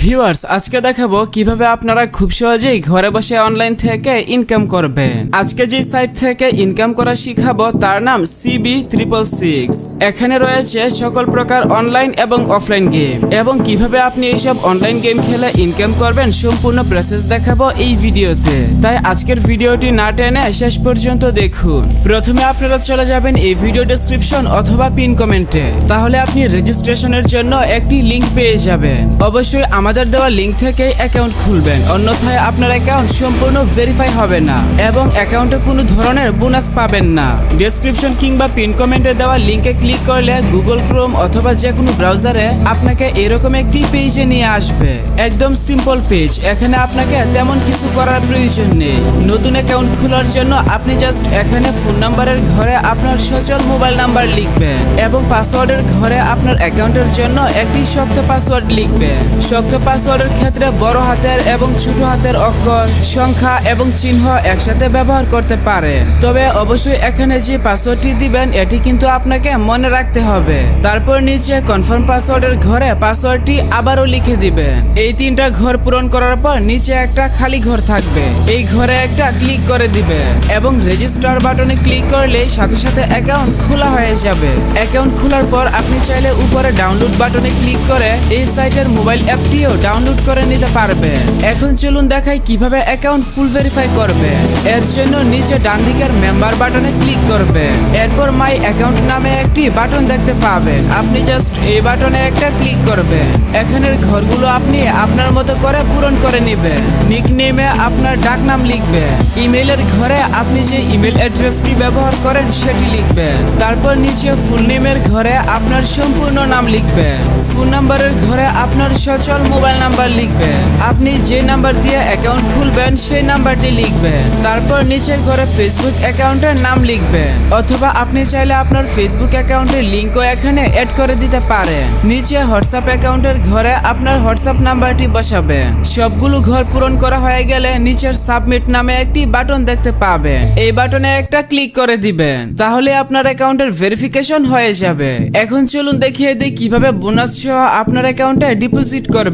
Viewers আজকে দেখাবো কীভাবে আপনারা খুব সহজেই ঘরে বসে অনলাইন থেকে ইনকাম করবেন। আজকে যে সাইট থেকে ইনকাম করা শিখাবো, তার নাম সিবি ট্রিপল সিক্স এখানে রয়েছে সকল প্রকার অনলাইন এবং অফলাইন গেম এবং কীভাবে আপনি এইসব অনলাইন গেম খেলে ইনকাম করবেন, সম্পূর্ণ প্রসেস দেখাবো এই ভিডিওতে। তাই আজকের ভিডিওটি না টেনে শেষ পর্যন্ত দেখুন। প্রথমে আপনারা চলে যাবেন এই ভিডিও ডেসক্রিপশন অথবা পিন কমেন্টে তাহলে আপনি রেজিস্ট্রেশনের জন্য একটি লিংক পেয়ে যাবেন। অবশ্যই আমাদের দেওয়া লিংক থেকে অ্যাকাউন্ট খুলবেন। অন্যথায় আপনার অ্যাকাউন্ট সম্পূর্ণ ভেরিফাই হবে না এবং অ্যাকাউন্টে কোনো ধরনের বোনাস পাবেন না। ডেসক্রিপশন কিংবা পিন কমেন্টে দেওয়া লিংকে ক্লিক করলে গুগল ক্রোম অথবা যে কোনো ব্রাউজারে আপনাকে এরকম একটি পেজে নিয়ে আসবে। একদম সিম্পল পেজ এখানে আপনাকে তেমন কিছু করার প্রয়োজন নেই। নতুন অ্যাকাউন্ট খোলার জন্য আপনি জাস্ট এখানে ফোন নাম্বারের ঘরে আপনার সচল মোবাইল নাম্বার লিখবেন এবং পাসওয়ার্ডের ঘরে আপনার অ্যাকাউন্টের জন্য একটি শক্ত পাসওয়ার্ড লিখবেন। শক্ত পাসওয়ার্ডের ক্ষেত্রে বড় হাতের এবং ছোট হাতের অক্ষর, সংখ্যা এবং চিহ্ন একসাথে ব্যবহার করতে পারে। তবে অবশ্যই এখানে যে পাসওয়ার্ডটি দিবেন, এটি কিন্তু আপনাকে মনে রাখতে হবে। তারপর নিচে কনফার্ম পাসওয়ার্ডের ঘরে পাসওয়ার্ডটি আবারও লিখে দিবেন। এই তিনটা ঘর পূরণ করার পর নিচে একটা খালি ঘর থাকবে। এই ঘরে একটা ক্লিক করে দিবে এবং রেজিস্টার বাটনে ক্লিক করলে সাথে সাথে অ্যাকাউন্ট খোলা হয়ে যাবে। অ্যাকাউন্ট খোলার পর আপনি চাইলে উপরে ডাউনলোড বাটনে ক্লিক করে এই সাইটের মোবাইল অ্যাপটিও ডাউনলোড করে নিতে পারবে। এখন চলুন দেখাই কীভাবে অ্যাকাউন্ট ফুল ভেরিফাই করবে। এর জন্য নিচে ডান দিকের মেম্বার বাটনে ক্লিক করবে। এরপর মাই অ্যাকাউন্ট নামে একটি বাটন দেখতে পাবেন। আপনি জাস্ট এই বাটনে একটা ক্লিক করবেন। এখানের ঘরগুলো আপনি আপনার মতো করে পূরণ করে নেবেন। নিকনেমে আপনার ডাক নাম লিখবেন ইমেইলের ঘরে আপনি যে ইমেল অ্যাড্রেসটি ব্যবহার করেন সেটি লিখবেন। তারপর নিচে ফুল নেমের ঘরে আপনার সম্পূর্ণ নাম লিখবেন। ফোন নাম্বারের ঘরে আপনার সচল মোবাইল নাম্বার লিখবেন আপনি যে নাম্বার দিয়ে অ্যাকাউন্ট খুলবেন, সেই নাম্বারটি লিখবেন তারপর নিচের ঘরে ফেসবুক অ্যাকাউন্টের নাম লিখবেন অথবা আপনি চাইলে আপনার ফেসবুক অ্যাকাউন্টের লিঙ্কও এখানে অ্যাড করে দিতে পারেন নিচে হোয়াটসঅ্যাপ অ্যাকাউন্টের ঘরে আপনার হোয়াটসঅ্যাপ নাম্বারটি বসাবেন সবগুলো ঘর পূরণ করা হয়ে গেলে নিচের সাবমিট নামে একটি বাটন দেখতে পাবেন এই বাটনে একটা ক্লিক করে দিবেন তাহলে আপনার অ্যাকাউন্টের ভেরিফিকেশন হয়ে যাবে। এখন চলুন দেখিয়ে দিই কীভাবে বোনাস সহ আপনার অ্যাকাউন্টে ডিপোজিট করবেন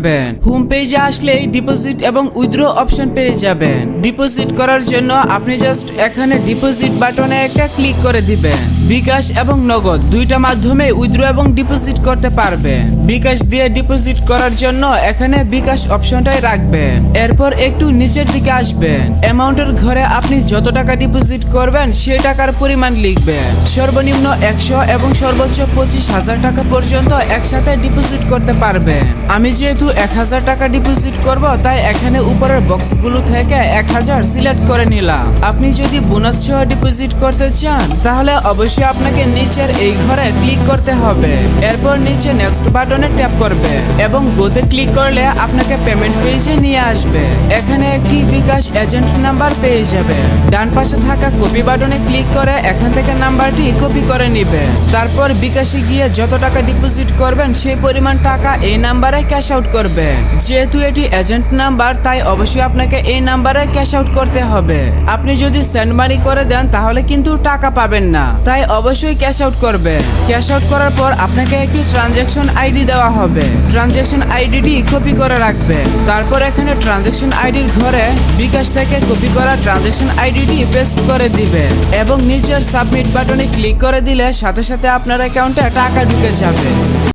হোম পেজে আসলেই ডিপোজিট এবং উইথড্র অপশন পেয়ে যাবেন। ডিপোজিট করার জন্য আপনি জাস্ট এখানে ডিপোজিট বাটনে একটা ক্লিক করে দিবেন। বিকাশ এবং নগদ দুইটা মাধ্যমে উইথড্র এবং ডিপোজিট করতে পারবেন বিকাশ দিয়ে ডিপোজিট করার জন্য এখানে বিকাশ অপশনটাই রাখবেন। এরপর একটু নিচের দিকে আসবেন। অ্যামাউন্টের ঘরে আপনি যত টাকা ডিপোজিট করবেন সেই টাকার পরিমাণ লিখবেন। সর্বনিম্ন একশো এবং সর্বোচ্চ পঁচিশ হাজার টাকা পর্যন্ত একসাথে ডিপোজিট করতে পারবেন। আমি যেহেতু এক হাজার টাকা ডিপোজিট করব, তাই এখানে উপরের বক্সগুলো থেকে এক হাজার সিলেক্ট করে নিলাম। আপনি যদি বোনাস সহ ডিপোজিট করতে চান, তাহলে অবশ্যই আপনাকে নিচের এই ঘরে ক্লিক করতে হবে। এরপর নিচে নেক্সট বাটনে ট্যাপ করবে এবং গোতে ক্লিক করলে আপনাকে পেমেন্ট পেজে নিয়ে আসবে। এখানে একটি বিকাশ এজেন্ট নাম্বার পেয়ে যাবে। ডান পাশে থাকা কপি বাটনে ক্লিক করে এখান থেকে নাম্বারটি কপি করে নিবে। তারপর বিকাশে গিয়ে যত টাকা ডিপোজিট করবেন, সেই পরিমাণ টাকা এই নাম্বারে ক্যাশ আউট করবে। যেহেতু এটি এজেন্ট নাম্বার তাই অবশ্যই আপনাকে এই নাম্বারে ক্যাশ আউট করতে হবে। আপনি যদি সেন্ড মানি করে দেন, তাহলে কিন্তু টাকা পাবেন না। তাই অবশ্যই ক্যাশ আউট করবেন ক্যাশ আউট করার পর আপনাকে একটি ট্রানজ্যাকশন আইডি দেওয়া হবে। ট্রানজ্যাকশন আইডিটি কপি করে রাখবে। তারপর এখানে ট্রানজ্যাকশন আইডির ঘরে বিকাশ থেকে কপি করা ট্রানজ্যাকশন আইডিটি পেস্ট করে দিবে এবং নিচের সাবমিট বাটনে ক্লিক করে দিলে সাথে সাথে আপনার অ্যাকাউন্টে টাকা ঢুকে যাবে।